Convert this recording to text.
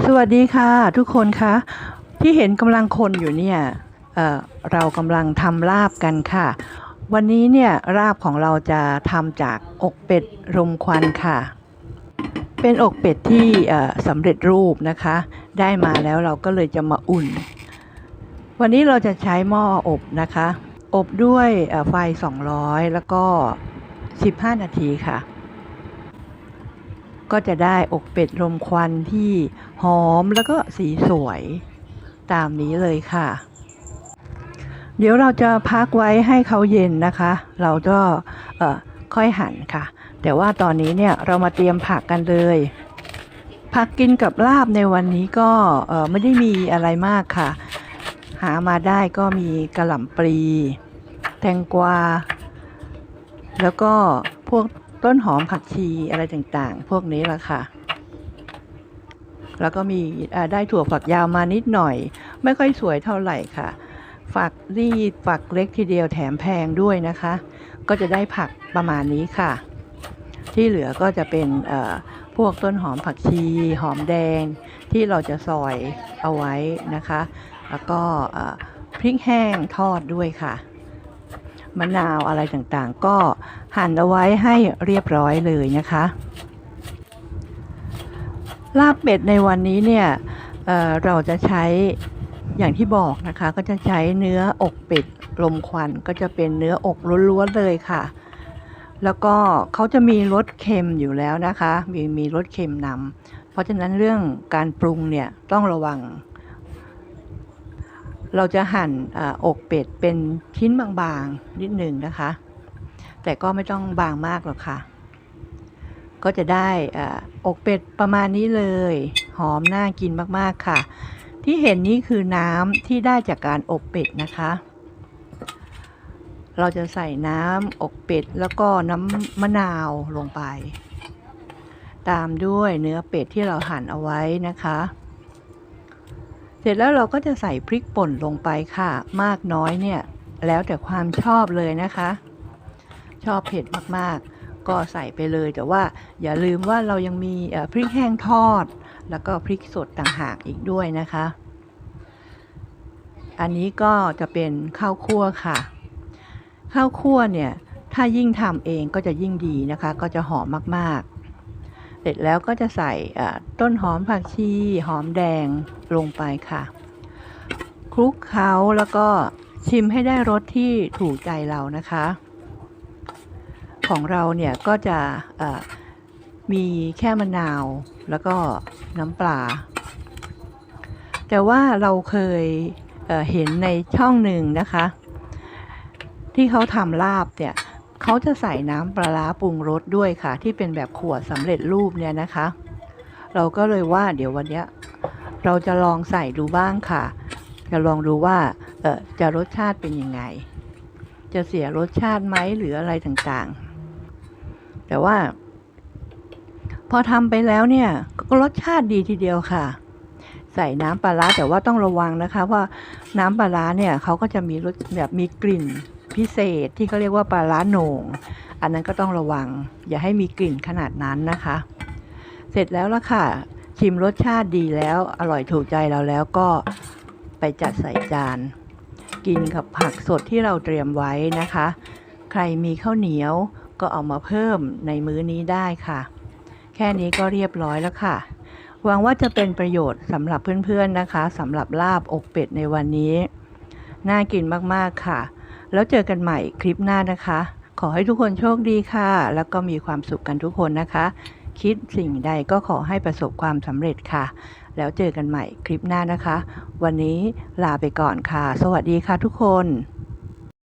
สวัสดีค่ะ ทุกคนคะที่เห็นกำลังคนอยู่เนี่ยเเรากำลังทำลาบกันค่ะ วันนี้เนี่ยลาบของเราจะทำจากอกเป็ดรมควันค่ะ เป็นอกเป็ดที่สำเร็จรูปนะคะ ได้มาแล้วเราก็เลยจะมาอุ่น วันนี้เราจะใช้หม้ออบนะคะ อบด้วยเอ่อไฟ 200 แล้วก็ 15 นาทีค่ะ ก็จะได้อกเป็ดรมควันที่หอมแล้วก็สีสวยตามนี้เลยค่ะ เดี๋ยวเราจะพักไว้ให้เขาเย็นนะคะ เราก็ค่อยหั่นค่ะ แต่ว่าตอนนี้เนี่ยเรามาเตรียมผักกันเลยผักกินกับลาบในวันนี้ก็ไม่ได้มีอะไรมากค่ะ หามาได้ก็มีกระหล่ำปลี แตงกวา แล้วก็พวก ต้นหอมผักชีอะไรต่างๆ พวกนี้ละค่ะ แล้วก็มีได้ถั่วฝักยาวมานิดหน่อย ไม่ค่อยสวยเท่าไหร่ค่ะ ฝักรีดฝักเล็กทีเดียวแถมแพงด้วยนะคะ ก็จะได้ผักประมาณนี้ค่ะ ที่เหลือก็จะเป็นพวกต้นหอมผักชีหอมแดงที่เราจะซอยเอาไว้นะคะ แล้วก็พริกแห้งทอดด้วยค่ะ มะนาวอะไรต่างๆ ก็หั่นเอาไว้ให้เรียบร้อยเลยนะคะ ลาบเป็ดในวันนี้เนี่ยเเราจะใช้อย่างที่บอกนะคะก็จะใช้เนื้ออกเป็ดลมควันก็จะเป็นเนื้ออกล้วนๆเลยค่ะ แล้วก็เขาจะมีรสเค็มอยู่แล้วนะคะ มีมีรสเค็มนำเพราะฉะนั้นเรื่องการปรุงเนี่ยต้องระวัง เราจะหั่นออกเป็ดเป็นชิ้นบางๆนิดหนึ่งนะคะ แต่ก็ไม่ต้องบางมากหรอกค่ะ ก็จะได้ออกเป็ดประมาณนี้เลย หอมน่ากินมากๆค่ะ ที่เห็นนี้คือน้ำที่ได้จากการอบเป็ดนะคะ เราจะใส่น้ำอกเป็ดแล้วก็น้ำมะนาวลงไป ตามด้วยเนื้อเป็ดที่เราหั่นเอาไว้นะคะ เสร็จแล้วเราก็จะใส่พริกป่นลงไปค่ะ มากน้อยเนี่ย แล้วแต่ความชอบเลยนะคะ ชอบเผ็ดมากๆ ก็ใส่ไปเลยแต่ว่าอย่าลืมว่าเรายังมีพริกแห้งทอด แล้วก็พริกสดต่างหากอีกด้วยนะคะ อันนี้ก็จะเป็นข้าวคั่วค่ะ ข้าวคั่วเนี่ยถ้ายิ่งทำเองก็จะยิ่งดีนะคะ ก็จะหอมมากๆ เสร็จแล้วก็จะใส่ต้นหอมผักชีหอมแดงลงไปค่ะคลุกเคล้าแล้วก็ชิมให้ได้รสที่ถูกใจเรานะคะ ของเราเนี่ยก็จะมีแค่มะนาวแล้วก็น้ำปลา แต่ว่าเราเคยเเห็นในช่องหนึ่งนะคะ ที่เขาทำลาบเนี่ย เขาจะใส่น้ำปลาร้าปรุงรสด้วยค่ะ ที่เป็นแบบขวดสำเร็จรูปเนี่ยนะคะ เราก็เลยว่าเดี๋ยววันนี้เราจะลองใส่ดูบ้างค่ะ จะลองดูว่าเออจะรสชาติเป็นยังไง จะเสียรสชาติไหมหรืออะไรต่างๆ แต่ว่า พอทำไปแล้วเนี่ยก็รสชาติดีทีเดียวค่ะ ใส่น้ำปลาร้าแต่ว่าต้องระวังนะคะว่าน้ำปลาร้าเนี่ยเขาก็จะมีรสแบบมีกลิ่น พิเศษที่เขาเรียกว่าปลาร้าโหน่ง อันนั้นก็ต้องระวัง อย่าให้มีกลิ่นขนาดนั้นนะคะ เสร็จแล้วละค่ะ ชิมรสชาติดีแล้วอร่อยถูกใจเราแล้วก็ไปจัดใส่จาน กินกับผักสดที่เราเตรียมไว้นะคะ ใครมีข้าวเหนียวก็เอามาเพิ่มในมื้อนี้ได้ค่ะ แค่นี้ก็เรียบร้อยแล้วค่ะหวังว่าจะเป็นประโยชน์สำหรับเพื่อนๆนะคะสำหรับลาบอกเป็ดในวันนี้ น่ากินมากๆค่ะ แล้วเจอกันใหม่คลิปหน้านะคะ ขอให้ทุกคนโชคดีค่ะ แล้วก็มีความสุขกันทุกคนนะคะ คิดสิ่งใดก็ขอให้ประสบความสำเร็จค่ะ แล้วเจอกันใหม่คลิปหน้านะคะ วันนี้ลาไปก่อนค่ะ สวัสดีค่ะทุกคน